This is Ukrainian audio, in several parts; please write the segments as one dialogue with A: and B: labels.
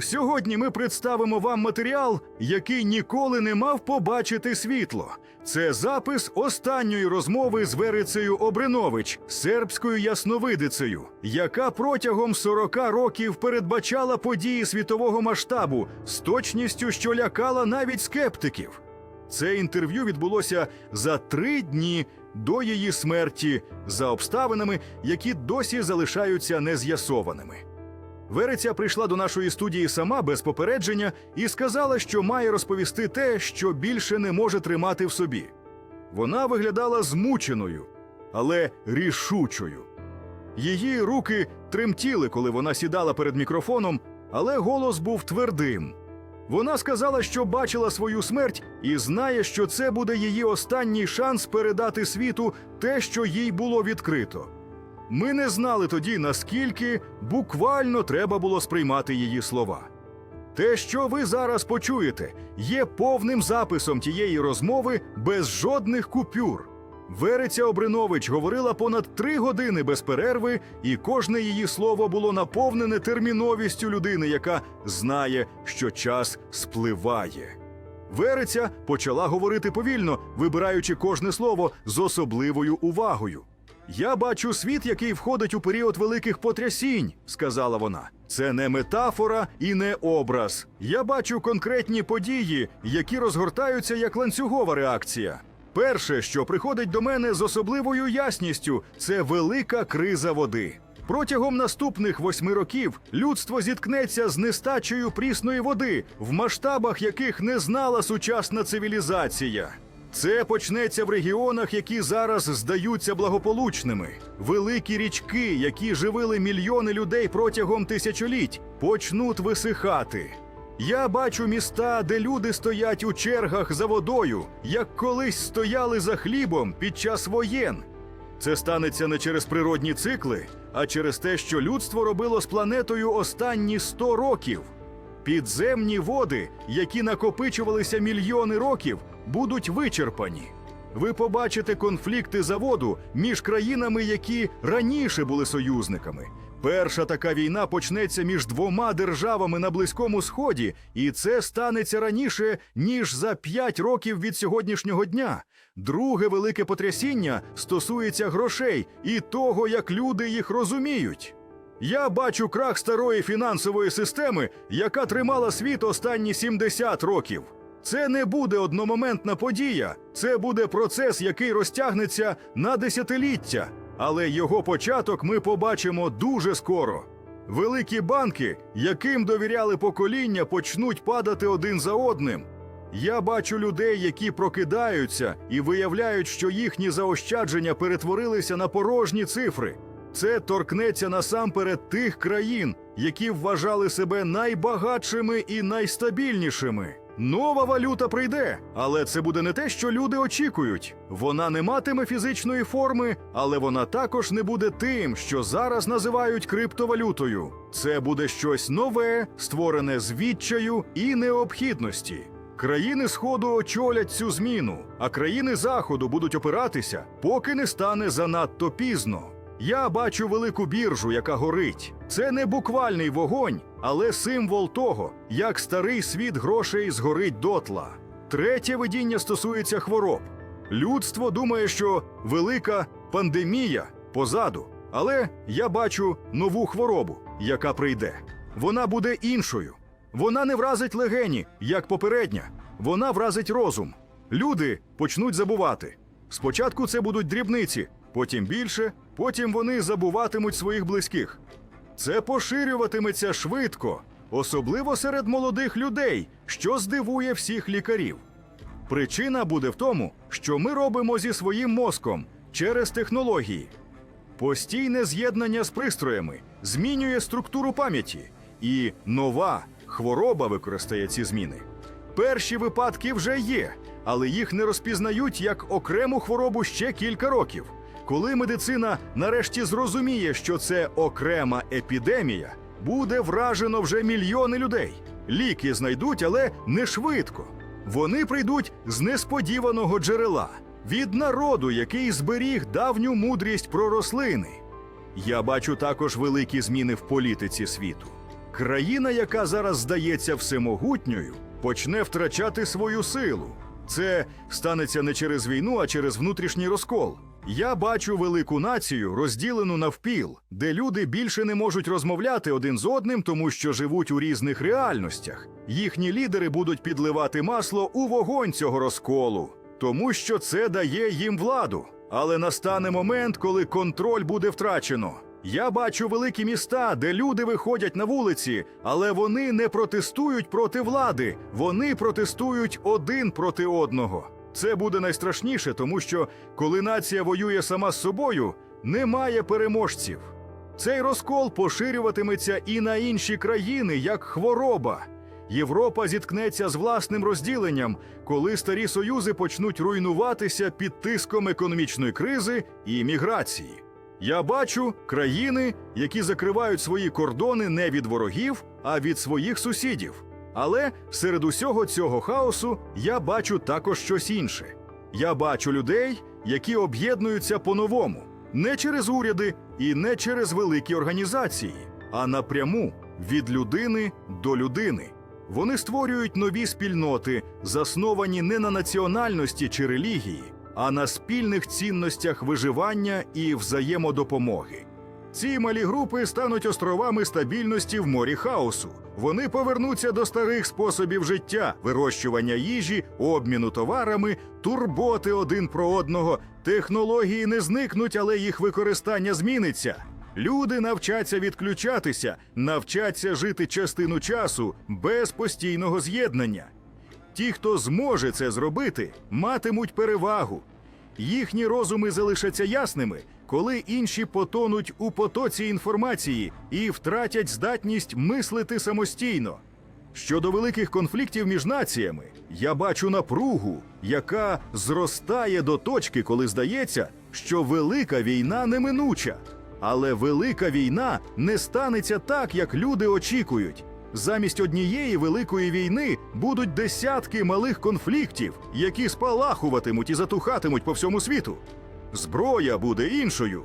A: Сьогодні ми представимо вам матеріал, який ніколи не мав побачити світло. Це запис останньої розмови з Верицею Обринович, сербською ясновидицею, яка протягом 40 років передбачала події світового масштабу з точністю, що лякала навіть скептиків. Це інтерв'ю відбулося за три дні до її смерті за обставинами, які досі залишаються нез'ясованими. Вериця прийшла до нашої студії сама без попередження і сказала, що має розповісти те, що більше не може тримати в собі. Вона виглядала змученою, але рішучою. Її руки тремтіли, коли вона сідала перед мікрофоном, але голос був твердим. Вона сказала, що бачила свою смерть і знає, що це буде її останній шанс передати світу те, що їй було відкрито. Ми не знали тоді, наскільки буквально треба було сприймати її слова. Те, що ви зараз почуєте, є повним записом тієї розмови без жодних купюр. Вериця Обринович говорила понад три години без перерви, і кожне її слово було наповнене терміновістю людини, яка знає, що час спливає. Вериця почала говорити повільно, вибираючи кожне слово з особливою увагою. Я бачу світ, який входить у період великих потрясінь, сказала вона. Це не метафора і не образ. Я бачу конкретні події, які розгортаються як ланцюгова реакція. Перше, що приходить до мене з особливою ясністю, це велика криза води. Протягом наступних восьми років людство зіткнеться з нестачею прісної води, в масштабах яких не знала сучасна цивілізація. Це почнеться в регіонах, які зараз здаються благополучними. Великі річки, які живили мільйони людей протягом тисячоліть, почнуть висихати. Я бачу міста, де люди стоять у чергах за водою, як колись стояли за хлібом під час воєн. Це станеться не через природні цикли, а через те, що людство робило з планетою останні 100 років. Підземні води, які накопичувалися мільйони років, будуть вичерпані. Ви побачите конфлікти за воду між країнами, які раніше були союзниками. Перша така війна почнеться між двома державами на Близькому Сході, і це станеться раніше, ніж за п'ять років від сьогоднішнього дня. Друге велике потрясіння стосується грошей і того, як люди їх розуміють. Я бачу крах старої фінансової системи, яка тримала світ останні 70 років. Це не буде одномоментна подія, це буде процес, який розтягнеться на десятиліття, але його початок ми побачимо дуже скоро. Великі банки, яким довіряли покоління, почнуть падати один за одним. Я бачу людей, які прокидаються і виявляють, що їхні заощадження перетворилися на порожні цифри. Це торкнеться насамперед тих країн, які вважали себе найбагатшими і найстабільнішими. Нова валюта прийде, але це буде не те, що люди очікують. Вона не матиме фізичної форми, але вона також не буде тим, що зараз називають криптовалютою. Це буде щось нове, створене з відчаю і необхідності. Країни Сходу очолять цю зміну, а країни Заходу будуть опиратися, поки не стане занадто пізно. Я бачу велику біржу, яка горить. Це не буквальний вогонь, але символ того, як старий світ грошей згорить дотла. Третє видіння стосується хвороб. Людство думає, що велика пандемія позаду, але я бачу нову хворобу, яка прийде. Вона буде іншою. Вона не вразить легені, як попередня. Вона вразить розум. Люди почнуть забувати. Спочатку це будуть дрібниці, потім більше, потім вони забуватимуть своїх близьких. Це поширюватиметься швидко, особливо серед молодих людей, що здивує всіх лікарів. Причина буде в тому, що ми робимо зі своїм мозком через технології. Постійне з'єднання з пристроями змінює структуру пам'яті, і нова хвороба використає ці зміни. Перші випадки вже є, але їх не розпізнають як окрему хворобу ще кілька років. Коли медицина нарешті зрозуміє, що це окрема епідемія, буде вражено вже мільйони людей. Ліки знайдуть, але не швидко. Вони прийдуть з несподіваного джерела від народу, який зберіг давню мудрість про рослини. Я бачу також великі зміни в політиці світу. Країна, яка зараз здається всемогутньою, почне втрачати свою силу. Це станеться не через війну, а через внутрішній розкол. Я бачу велику націю, розділену навпіл, де люди більше не можуть розмовляти один з одним, тому що живуть у різних реальностях. Їхні лідери будуть підливати масло у вогонь цього розколу, тому що це дає їм владу. Але настане момент, коли контроль буде втрачено. Я бачу великі міста, де люди виходять на вулиці, але вони не протестують проти влади, вони протестують один проти одного. Це буде найстрашніше, тому що коли нація воює сама з собою, немає переможців. Цей розкол поширюватиметься і на інші країни як хвороба. Європа зіткнеться з власним розділенням, коли старі союзи почнуть руйнуватися під тиском економічної кризи і міграції. Я бачу країни, які закривають свої кордони не від ворогів, а від своїх сусідів. Але серед усього цього хаосу я бачу також щось інше. Я бачу людей, які об'єднуються по-новому, не через уряди і не через великі організації, а напряму від людини до людини. Вони створюють нові спільноти, засновані не на національності чи релігії, а на спільних цінностях виживання і взаємодопомоги. Ці малі групи стануть островами стабільності в морі хаосу. Вони повернуться до старих способів життя, вирощування їжі, обміну товарами, турботи один про одного. Технології не зникнуть, але їх використання зміниться. Люди навчаться відключатися, навчаться жити частину часу без постійного з'єднання. Ті, хто зможе це зробити, матимуть перевагу. Їхні розуми залишаться ясними, коли інші потонуть у потоці інформації і втратять здатність мислити самостійно. Щодо великих конфліктів між націями, я бачу напругу, яка зростає до точки, коли здається, що велика війна неминуча. Але велика війна не станеться так, як люди очікують. Замість однієї великої війни будуть десятки малих конфліктів, які спалахуватимуть і затухатимуть по всьому світу. Зброя буде іншою: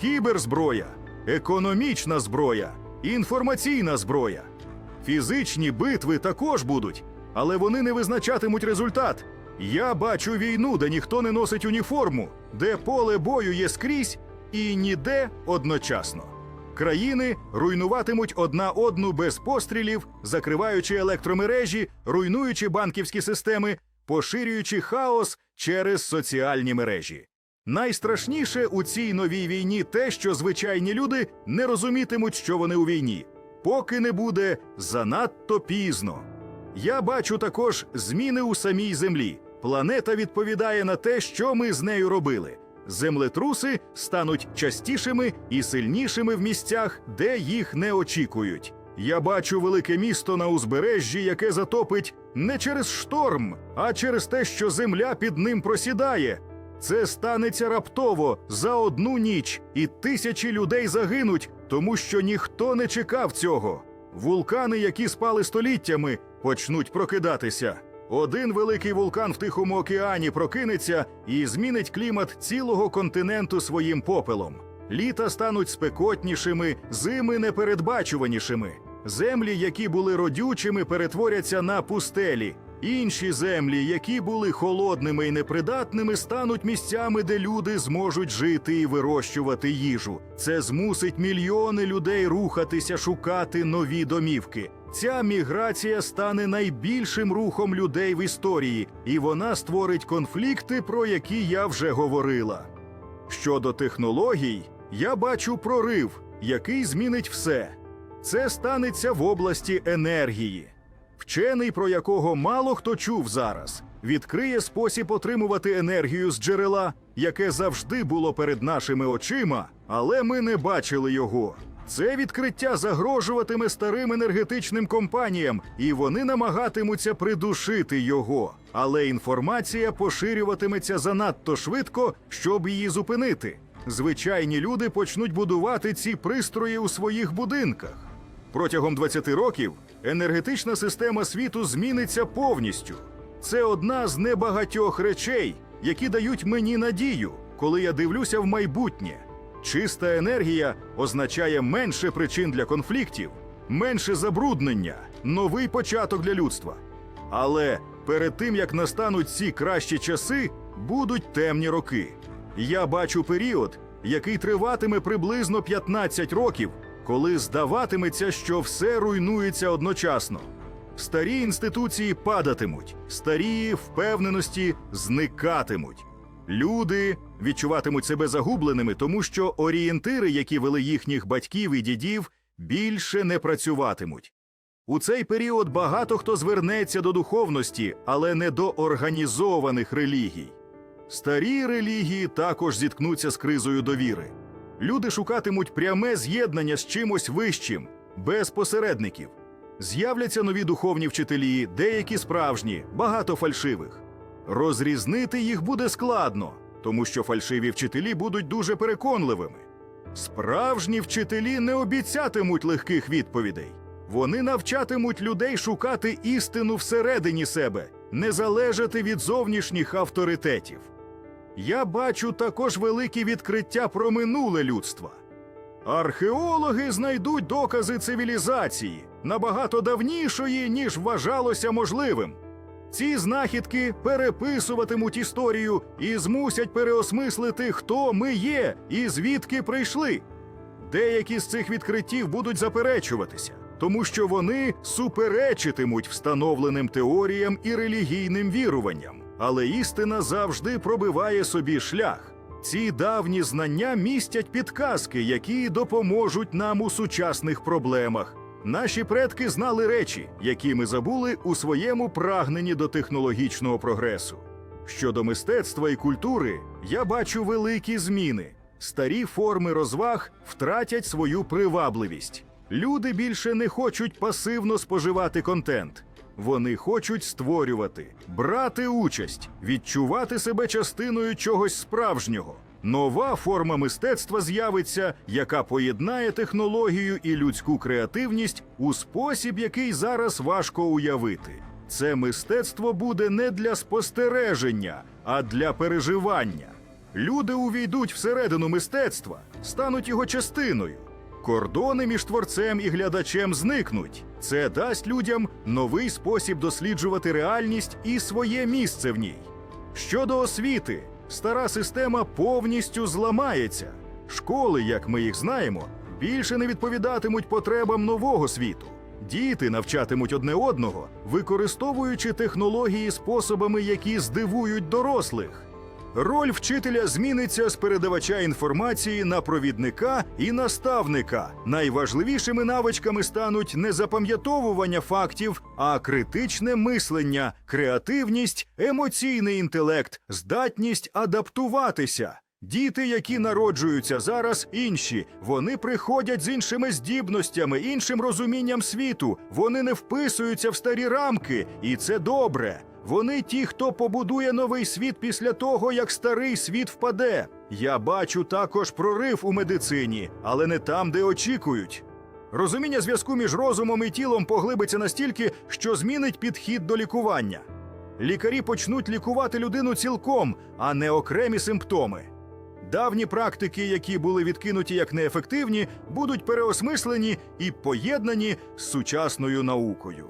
A: кіберзброя, економічна зброя, інформаційна зброя. Фізичні битви також будуть, але вони не визначатимуть результат. Я бачу війну, де ніхто не носить уніформу, де поле бою є скрізь і ніде одночасно. Країни руйнуватимуть одна одну без пострілів, закриваючи електромережі, руйнуючи банківські системи, поширюючи хаос через соціальні мережі. Найстрашніше у цій новій війні те, що звичайні люди не розумітимуть, що вони у війні, поки не буде занадто пізно. Я бачу також зміни у самій землі. Планета відповідає на те, що ми з нею робили. Землетруси стануть частішими і сильнішими в місцях, де їх не очікують. Я бачу велике місто на узбережжі, яке затопить не через шторм, а через те, що земля під ним просідає. Це станеться раптово за одну ніч, і тисячі людей загинуть, тому що ніхто не чекав цього. Вулкани, які спали століттями, почнуть прокидатися. Один великий вулкан в Тихому океані прокинеться і змінить клімат цілого континенту своїм попелом. Літа стануть спекотнішими, зими непередбачуванішими. Землі, які були родючими, перетворяться на пустелі. Інші землі, які були холодними і непридатними, стануть місцями, де люди зможуть жити і вирощувати їжу. Це змусить мільйони людей рухатися, шукати нові домівки. Ця міграція стане найбільшим рухом людей в історії, і вона створить конфлікти, про які я вже говорила. Щодо технологій, я бачу прорив, який змінить все. Це станеться в області енергії. Вчений, про якого мало хто чув зараз, відкриє спосіб отримувати енергію з джерела, яке завжди було перед нашими очима, але ми не бачили його. Це відкриття загрожуватиме старим енергетичним компаніям, і вони намагатимуться придушити його. Але інформація поширюватиметься занадто швидко, щоб її зупинити. Звичайні люди почнуть будувати ці пристрої у своїх будинках. Протягом 20 років енергетична система світу зміниться повністю. Це одна з небагатьох речей, які дають мені надію, коли я дивлюся в майбутнє. Чиста енергія означає менше причин для конфліктів, менше забруднення, новий початок для людства. Але перед тим як настануть ці кращі часи, будуть темні роки. Я бачу період, який триватиме приблизно 15 років, коли здаватиметься, що все руйнується одночасно. Старі інституції падатимуть, старі впевненості зникатимуть. Люди відчуватимуть себе загубленими, тому що орієнтири, які вели їхніх батьків і дідів, більше не працюватимуть. У цей період багато хто звернеться до духовності, але не до організованих релігій. Старі релігії також зіткнуться з кризою довіри. Люди шукатимуть пряме з'єднання з чимось вищим, без посередників. З'являться нові духовні вчителі, деякі справжні, багато фальшивих. Розрізнити їх буде складно, тому що фальшиві вчителі будуть дуже переконливими. Справжні вчителі не обіцятимуть легких відповідей. Вони навчатимуть людей шукати істину всередині себе, не залежати від зовнішніх авторитетів. Я бачу також великі відкриття про минуле людства. Археологи знайдуть докази цивілізації набагато давнішої, ніж вважалося можливим. Ці знахідки переписуватимуть історію і змусять переосмислити, хто ми є і звідки прийшли. Деякі з цих відкриттів будуть заперечуватися, тому що вони суперечитимуть встановленим теоріям і релігійним віруванням. Але істина завжди пробиває собі шлях. Ці давні знання містять підказки, які допоможуть нам у сучасних проблемах. Наші предки знали речі, які ми забули у своєму прагненні до технологічного прогресу. Щодо мистецтва і культури, я бачу великі зміни. Старі форми розваг втратять свою привабливість. Люди більше не хочуть пасивно споживати контент. Вони хочуть створювати, брати участь, відчувати себе частиною чогось справжнього. Нова форма мистецтва з'явиться, яка поєднає технологію і людську креативність у спосіб, який зараз важко уявити. Це мистецтво буде не для спостереження, а для переживання. Люди увійдуть всередину мистецтва, стануть його частиною. Кордони між творцем і глядачем зникнуть. Це дасть людям новий спосіб досліджувати реальність і своє місце в ній. Щодо освіти, стара система повністю зламається. Школи, як ми їх знаємо, більше не відповідатимуть потребам нового світу. Діти навчатимуть одне одного, використовуючи технології способами, які здивують дорослих. Роль вчителя зміниться з передавача інформації на провідника і наставника. Найважливішими навичками стануть не запам'ятовування фактів, а критичне мислення, креативність, емоційний інтелект, здатність адаптуватися. Діти, які народжуються зараз, інші. Вони приходять з іншими здібностями, іншим розумінням світу. Вони не вписуються в старі рамки, і це добре. Вони ті, хто побудує новий світ після того, як старий світ впаде. Я бачу також прорив у медицині, але не там, де очікують. Розуміння зв'язку між розумом і тілом поглибиться настільки, що змінить підхід до лікування. Лікарі почнуть лікувати людину цілком, а не окремі симптоми. Давні практики, які були відкинуті як неефективні, будуть переосмислені і поєднані з сучасною наукою.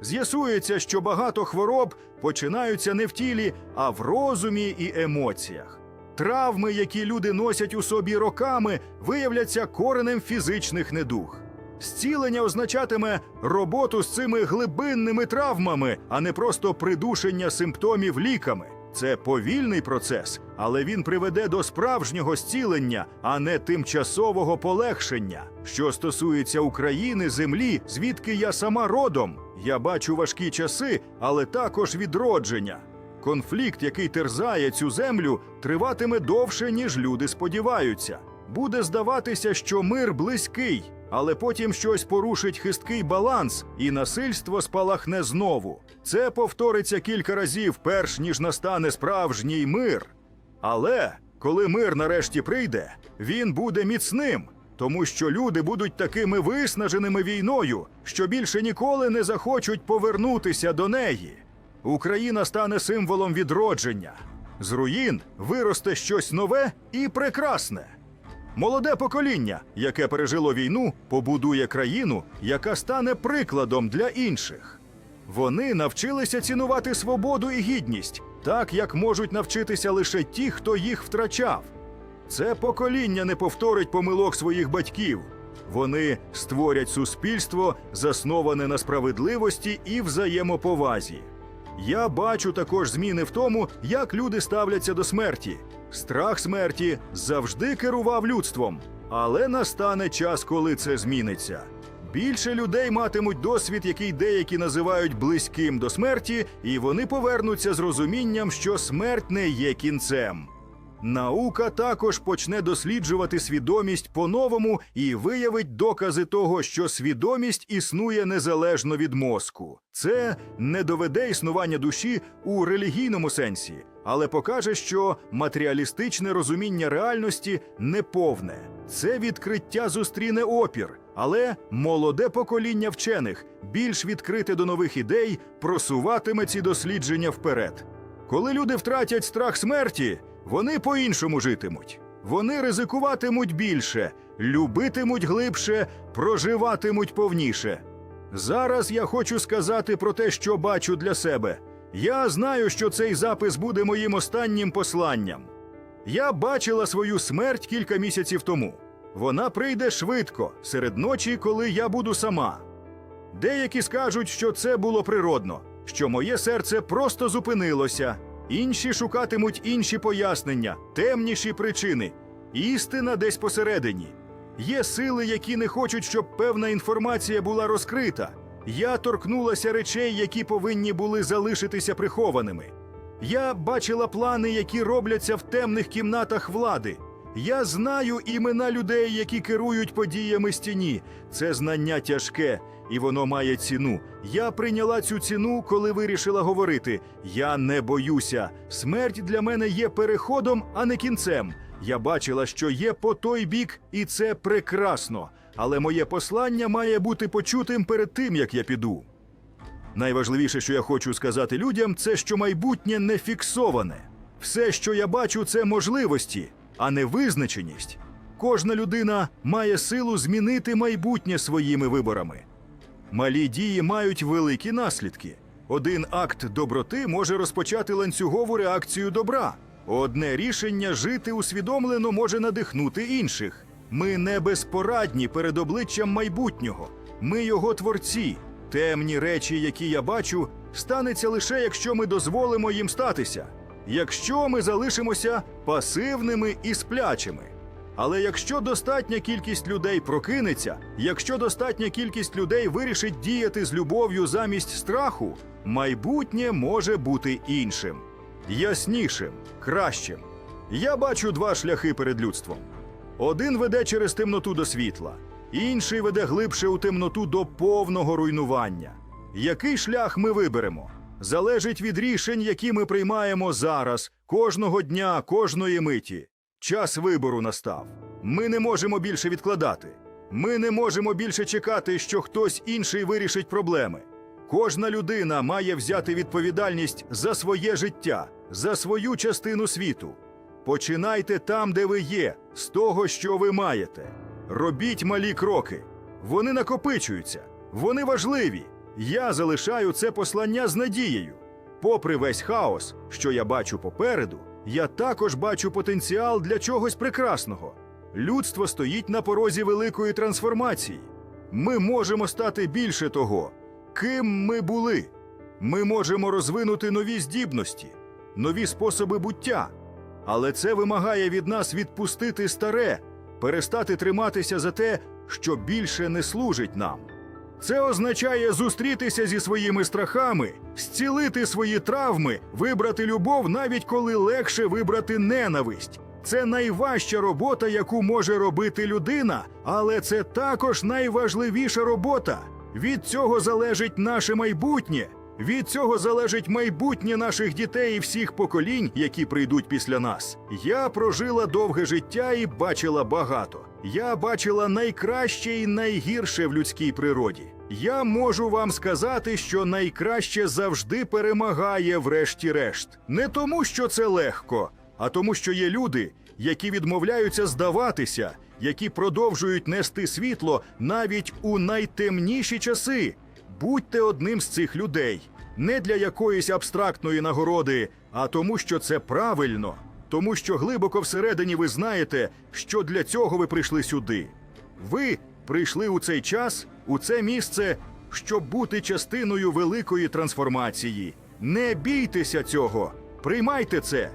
A: З'ясується, що багато хвороб починаються не в тілі, а в розумі і емоціях. Травми, які люди носять у собі роками, виявляться коренем фізичних недуг. Зцілення означатиме роботу з цими глибинними травмами, а не просто придушення симптомів ліками. Це повільний процес, але він приведе до справжнього зцілення, а не тимчасового полегшення. Що стосується України, землі, звідки я сама родом, я бачу важкі часи, але також відродження. Конфлікт, який терзає цю землю, триватиме довше, ніж люди сподіваються. Буде здаватися, що мир близький, але потім щось порушить хисткий баланс, і насильство спалахне знову. Це повториться кілька разів, перш ніж настане справжній мир. Але коли мир нарешті прийде, він буде міцним, тому що люди будуть такими виснаженими війною, що більше ніколи не захочуть повернутися до неї. Україна стане символом відродження. З руїн виросте щось нове і прекрасне. Молоде покоління, яке пережило війну, побудує країну, яка стане прикладом для інших. Вони навчилися цінувати свободу і гідність, так як можуть навчитися лише ті, хто їх втрачав. Це покоління не повторить помилок своїх батьків. Вони створять суспільство, засноване на справедливості і взаємоповазі. Я бачу також зміни в тому, як люди ставляться до смерті. Страх смерті завжди керував людством, але настане час, коли це зміниться. Більше людей матимуть досвід, який деякі називають близьким до смерті, і вони повернуться з розумінням, що смерть не є кінцем. Наука також почне досліджувати свідомість по-новому і виявить докази того, що свідомість існує незалежно від мозку. Це не доведе існування душі у релігійному сенсі, але покаже, що матеріалістичне розуміння реальності неповне. Це відкриття зустріне опір, але молоде покоління вчених, більш відкрите до нових ідей, просуватиме ці дослідження вперед. Коли люди втратять страх смерті, вони по-іншому житимуть. Вони ризикуватимуть більше, любитимуть глибше, проживатимуть повніше. Зараз я хочу сказати про те, що бачу для себе. Я знаю, що цей запис буде моїм останнім посланням. Я бачила свою смерть кілька місяців тому. Вона прийде швидко, серед ночі, коли я буду сама. Деякі скажуть, що це було природно, що моє серце просто зупинилося. Інші шукатимуть інші пояснення, темніші причини. Істина десь посередині. Є сили, які не хочуть, щоб певна інформація була розкрита. Я торкнулася речей, які повинні були залишитися прихованими. Я бачила плани, які робляться в темних кімнатах влади. Я знаю імена людей, які керують подіями з тіні. Це знання тяжке, і воно має ціну. Я прийняла цю ціну, коли вирішила говорити: я не боюся. Смерть для мене є переходом, а не кінцем. Я бачила, що є по той бік, і це прекрасно. Але моє послання має бути почутим перед тим, як я піду. Найважливіше, що я хочу сказати людям, це що майбутнє не фіксоване. Все, що я бачу, це можливості, а не визначеність. Кожна людина має силу змінити майбутнє своїми виборами. Малі дії мають великі наслідки. Один акт доброти може розпочати ланцюгову реакцію добра. Одне рішення жити усвідомлено може надихнути інших. Ми не безпорадні перед обличчям майбутнього. Ми його творці. Темні речі, які я бачу, станеться лише якщо ми дозволимо їм статися, якщо ми залишимося пасивними і сплячими. Але якщо достатня кількість людей прокинеться, якщо достатня кількість людей вирішить діяти з любов'ю замість страху, майбутнє може бути іншим, яснішим, кращим. Я бачу два шляхи перед людством: один веде через темноту до світла, інший веде глибше у темноту до повного руйнування. Який шлях ми виберемо? Залежить від рішень, які ми приймаємо зараз, кожного дня, кожної миті. Час вибору настав. Ми не можемо більше відкладати. Ми не можемо більше чекати, що хтось інший вирішить проблеми. Кожна людина має взяти відповідальність за своє життя, за свою частину світу. Починайте там, де ви є, з того, що ви маєте. Робіть малі кроки. Вони накопичуються, вони важливі. Я залишаю це послання з надією. Попри весь хаос, що я бачу попереду, я також бачу потенціал для чогось прекрасного. Людство стоїть на порозі великої трансформації. Ми можемо стати більше того, ким ми були. Ми можемо розвинути нові здібності, нові способи буття. Але це вимагає від нас відпустити старе, перестати триматися за те, що більше не служить нам. Це означає зустрітися зі своїми страхами, зцілити свої травми, вибрати любов, навіть коли легше вибрати ненависть. Це найважча робота, яку може робити людина, але це також найважливіша робота. Від цього залежить наше майбутнє. Від цього залежить майбутнє наших дітей і всіх поколінь, які прийдуть після нас. Я прожила довге життя і бачила багато. Я бачила найкраще і найгірше в людській природі. Я можу вам сказати, що найкраще завжди перемагає, врешті-решт, не тому, що це легко, а тому, що є люди, які відмовляються здаватися, які продовжують нести світло навіть у найтемніші часи. Будьте одним з цих людей не для якоїсь абстрактної нагороди, а тому, що це правильно, тому що глибоко всередині ви знаєте, що для цього ви прийшли сюди. Ви прийшли у цей час, у це місце, щоб бути частиною великої трансформації. Не бійтеся цього, приймайте це.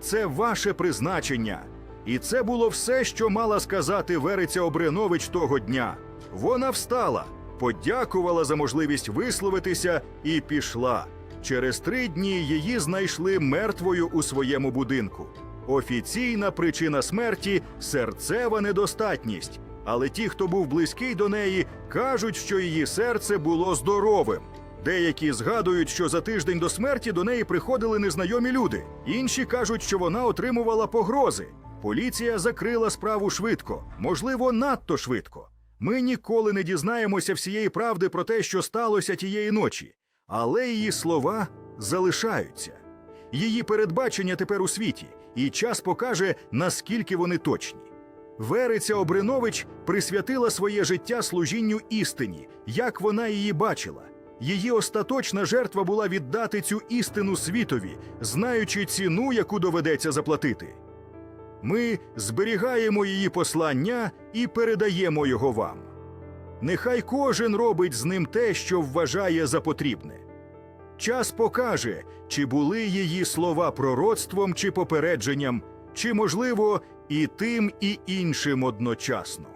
A: Це ваше призначення. І це було все, що мала сказати Вериця Обренович того дня. Вона встала, подякувала за можливість висловитися і пішла. Через три дні її знайшли мертвою у своєму будинку. Офіційна причина смерті серцева недостатність. Але ті, хто був близький до неї, кажуть, що її серце було здоровим. Деякі згадують, що за тиждень до смерті до неї приходили незнайомі люди. Інші кажуть, що вона отримувала погрози. Поліція закрила справу швидко, можливо, надто швидко. Ми ніколи не дізнаємося всієї правди про те, що сталося тієї ночі, але її слова залишаються. Її передбачення тепер у світі, і час покаже, наскільки вони точні. Вериця Обринович присвятила своє життя служінню істині, як вона її бачила. Її остаточна жертва була віддати цю істину світові, знаючи ціну, яку доведеться заплатити. Ми зберігаємо її послання і передаємо його вам. Нехай кожен робить з ним те, що вважає за потрібне. Час покаже, чи були її слова пророцтвом чи попередженням, чи, можливо, і тим, і іншим одночасно.